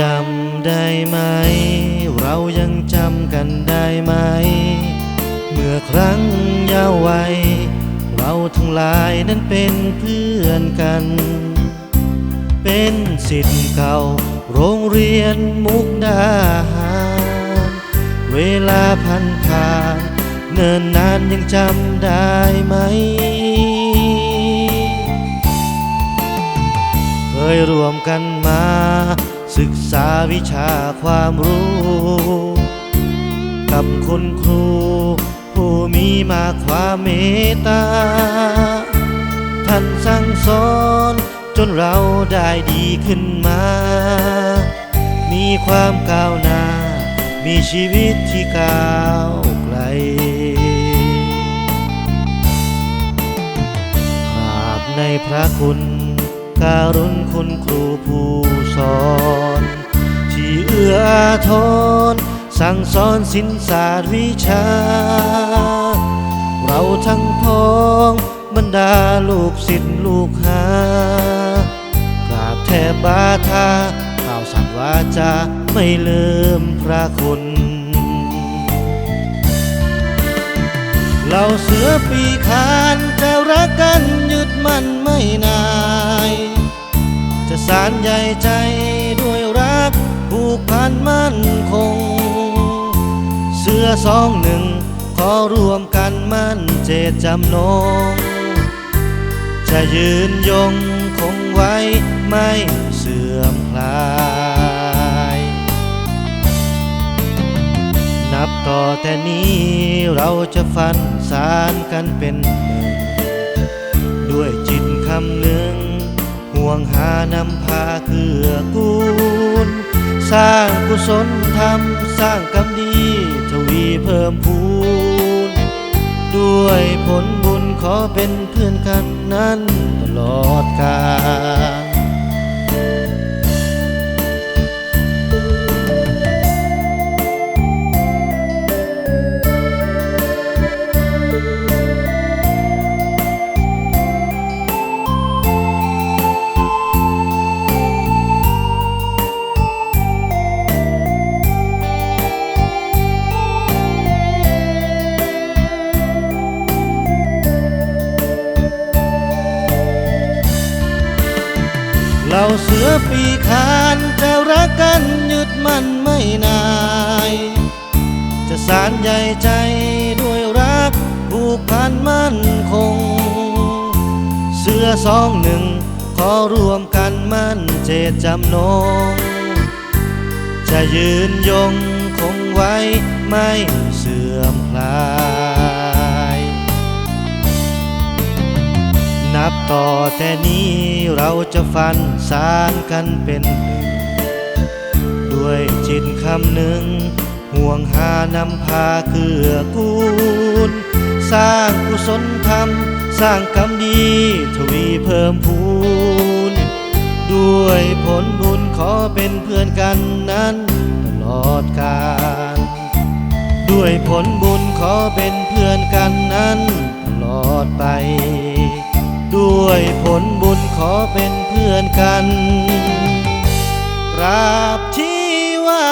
จำได้ไหม เรายังจำกันได้ไหม เมื่อครั้งเยาววัย เราทั้งหลายนั้นเป็นเพื่อนกัน เป็นสิทธิ์เก่า โรงเรียนมุกดาหารเวลาพันผ่านเนิ่นนานยังจำได้ไหม ยรวมกันมา ศึกษาวิชาความรู้ กับคุณครู ผู้มีมาความเมตตา ท่านสั่งสอนจนเราได้ดีขึ้นมา มีความก้าวหน้า มีชีวิตที่ก้าวไกลกราบในพระคุณ การุณคุณครูผู้สอน ที่เอื้ออาทรสั่งสอนสินศาสตร์วิชา เราทั้งพ้องบรรดาลูกศิษย์ลูกหากราบแทบบาทาข่าวสั่งวาจาไม่ลืมพระคุณเราเสือปีคานจะรักกันยึดมั่นไม่นารใหญ่ใจด้วยรักผูกพันมั่นคง เสื้อสองหนึ่งขอรวมกันมั่นเจตจำนง จะยืนยงคงไว้ไม่เสื่อมคลาย นับต่อแต่นี้เราจะฟันสารกันเป็นหนึ่ง ด้วยจิตคำหนึ่ง ห่วงหานำพาเกื้อกูล สร้างกุศลธรรมสร้างกรรมดีทวีเพิ่มพูน ด้วยผลบุญขอเป็นเพื่อนกันนั้นตลอดกาล เราเสือปีคานจะรักกันยึดมั่นไม่นาย จะสารใหญ่ใจด้วยรักผูกพันมั่นคง เสือสองหนึ่งขอรวมกันมั่นเจตจำนง จะยืนยงคงไว้ไม่เสื่อมคลาย ต่อแต่นี้เราจะฟันสารกันเป็นหนึ่งด้วยจิตคำหนึ่ง ห่วงหานำพาเกื้อกูล สร้างกุศลธรรม สร้างกรรมดีทวีเพิ่มพูน ด้วยผลบุญขอเป็นเพื่อนกันนั้นตลอดกาลด้วยผลบุญขอเป็นเพื่อนกันนั้นตลอดไป ด้วยผลบุญขอเป็นเพื่อนกันราบที่ว่า